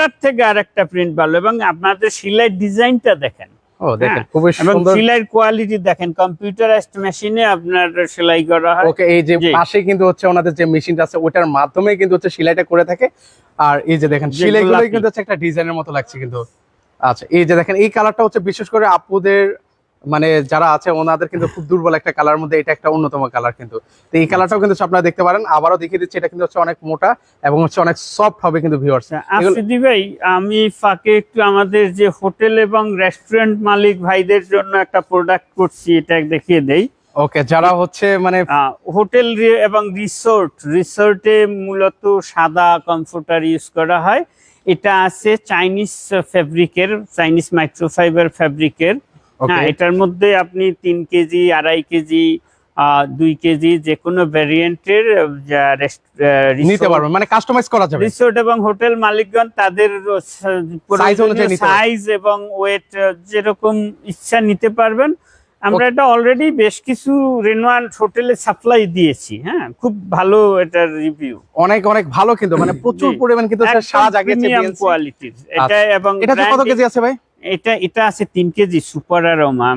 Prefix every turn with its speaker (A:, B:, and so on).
A: তার থেকে আর একটা প্রিন্ট ভালো এবং আপনাদের সিলাইয়ের ডিজাইনটা দেখেন
B: ও দেখেন
A: হ্যাঁ,
B: খুবই সুন্দর।
A: সেলাইয়ের কোয়ালিটি দেখেন কম্পিউটারাইজড মেশিনে আপনার সেলাই করা হয়।
B: ওকে এই যে পাশে কিন্তু হচ্ছে ওনাদের যে মেশিনটা আছে ওটার মাধ্যমে কিন্তু হচ্ছে সেলাইটা করে থাকে। আর এই যে দেখেন কিন্তু হচ্ছে একটা ডিজাইনের মতো লাগছে কিন্তু। আচ্ছা এই যে দেখেন এই কালারটা হচ্ছে বিশেষ করে আপুদের মানে যারা আছে ওনাদের কিন্তু খুব দুর্বল একটা কালার মধ্যে এটা একটা অন্যতম কালার কিন্তু। তো এই কালারটাও কিন্তু আপনারা দেখতে পারেন। আবারও দেখিয়ে দিচ্ছি এটা কিন্তু হচ্ছে অনেক মোটা এবং হচ্ছে অনেক সফট হবে কিন্তু ভিউয়ার্স
A: আচ্ছা, আফ্রিদি ভাই আমি ফাঁকে একটু আমাদের যে হোটেল এবং রেস্টুরেন্ট মালিক ভাইদের জন্য একটা প্রোডাক্ট করছি এটা দেখিয়ে দেই।
B: ওকে যারা হচ্ছে মানে
A: হোটেল এবং রিসোর্ট রিসোর্টে মূলত সাদা কমফোর্টার ইউজ করা হয়। এটা আছে চাইনিজ ফেব্রিকের চাইনিজ মাইক্রোফাইবার ফেব্রিকের হ্যাঁ এটার মধ্যে আপনি তিন কেজি আড়াই কেজি দুই কেজি যে কোনো ভ্যারিয়েন্টের
B: নিতে পারবেন মানে কাস্টমাইজ করা যাবে।
A: রিসোর্ট এবং হোটেল মালিকগণ তাদের। সাইজ এবং ওয়েট যেরকম ইচ্ছা নিতে পারবেন। আমরা এটা অলরেডি বেশ কিছু রেনোয়ান্ট হোটেলে সাপ্লাই দিয়েছি হ্যাঁ? খুব ভালো এটার রিভিউ
B: অনেক অনেক ভালো কিন্তু মানে প্রচুর। পরিমাণ কিন্তু সারা
A: প্রিমিয়াম কোয়ালিটির এটা
B: আচ্ছা।
A: এবং
B: এটা কত কেজি আছে ভাই?
A: এটা এটা আছে তিন কেজি সুপার অ্যারোমা।